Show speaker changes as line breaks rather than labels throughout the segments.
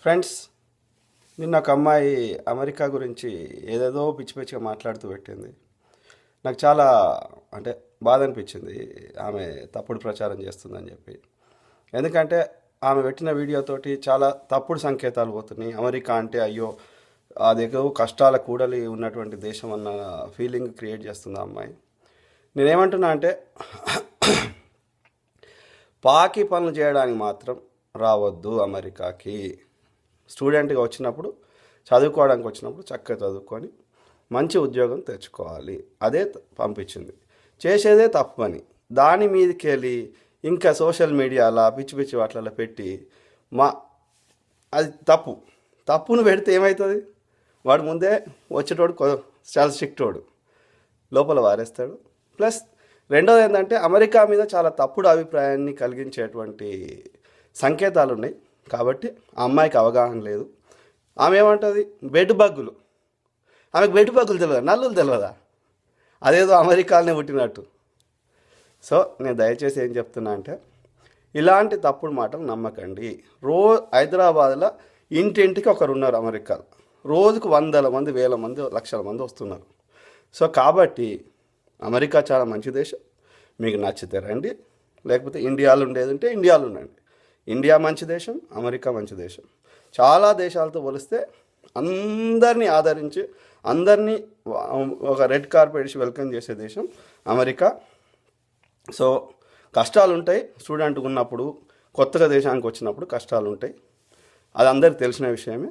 Friends నిన్న ఒక అమ్మాయి అమెరికా గురించి ఏదేదో పిచ్చి పిచ్చిగా మాట్లాడుతూ పెట్టింది. నాకు చాలా అంటే బాధ అనిపించింది. ఆమె తప్పుడు ప్రచారం చేస్తుందని చెప్పి. ఎందుకంటే ఆమె పెట్టిన వీడియోతోటి చాలా తప్పుడు సంకేతాలు పోతున్నాయి. అమెరికా అంటే అయ్యో అది ఏదో కష్టాల కూడలి ఉన్నటువంటి దేశం అన్న ఫీలింగ్ క్రియేట్ చేస్తుంది ఆ అమ్మాయి. నేనేమంటున్నా అంటే పాకి పనులు చేయడానికి మాత్రం రావద్దు అమెరికాకి. స్టూడెంట్గా వచ్చినప్పుడు చదువుకోవడానికి వచ్చినప్పుడు చక్కగా చదువుకొని మంచి ఉద్యోగం తెచ్చుకోవాలి. అదే పంపించింది. చేసేదే తప్పు పని దాని మీదకి వెళ్ళి ఇంకా సోషల్ మీడియాలో పిచ్చి పిచ్చి వాటిలలో పెట్టి మా అది తప్పు. తప్పును పెడితే ఏమవుతుంది వాడు ముందే వచ్చేటోడు చాలా స్ట్రిక్ట్ వాడు. లోపల వారేస్తాడు. ప్లస్ రెండోది ఏంటంటే అమెరికా మీద చాలా తప్పుడు అభిప్రాయాన్ని కలిగించేటువంటి సంకేతాలు ఉన్నాయి కాబట్టి ఆ అమ్మాయికి అవగాహన లేదు. ఆమె ఏమంటుంది? బెడ్ బగ్గులు ఆమెకు బెడ్ బగ్గులు తెలియదా నల్లులు తెలియదా అదేదో అమెరికాలోనే పుట్టినట్టు. సో నేను దయచేసి ఏం చెప్తున్నా అంటే ఇలాంటి తప్పుడు మాటలు నమ్మకండి. రో హైదరాబాద్లో ఇంటింటికి ఒకరు ఉన్నారు అమెరికాలో. రోజుకు వందల మంది వేల మంది లక్షల మంది వస్తున్నారు. సో కాబట్టి అమెరికా చాలా మంచి దేశం. మీకు నచ్చితే రండి. లేకపోతే ఇండియాలో ఉండేది ఉంటే ఇండియాలో ఉండండి. ఇండియా మంచి దేశం అమెరికా మంచి దేశం. చాలా దేశాలతో పోలిస్తే అందరినీ ఆదరించి అందరినీ ఒక రెడ్ కార్పెట్ ఇచ్చి వెల్కమ్ చేసే దేశం అమెరికా. సో కష్టాలు ఉంటాయి స్టూడెంట్ ఉన్నప్పుడు కొత్తగా దేశానికి వచ్చినప్పుడు కష్టాలు ఉంటాయి అది అందరికి తెలిసిన విషయమే.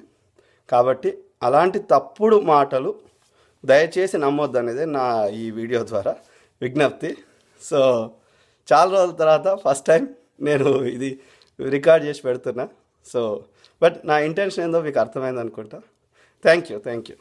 కాబట్టి అలాంటి తప్పుడు మాటలు దయచేసి నమ్మొద్దు అనేది నా ఈ వీడియో ద్వారా విజ్ఞప్తి. సో చాలా రోజుల తర్వాత ఫస్ట్ టైం నేను ఇది రికార్డ్ చేసి పెడుతున్నా. సో బట్ నా ఇంటెన్షన్ ఏందో మీకు అర్థమైంది అనుకుంటా థ్యాంక్ యూ థ్యాంక్ యూ.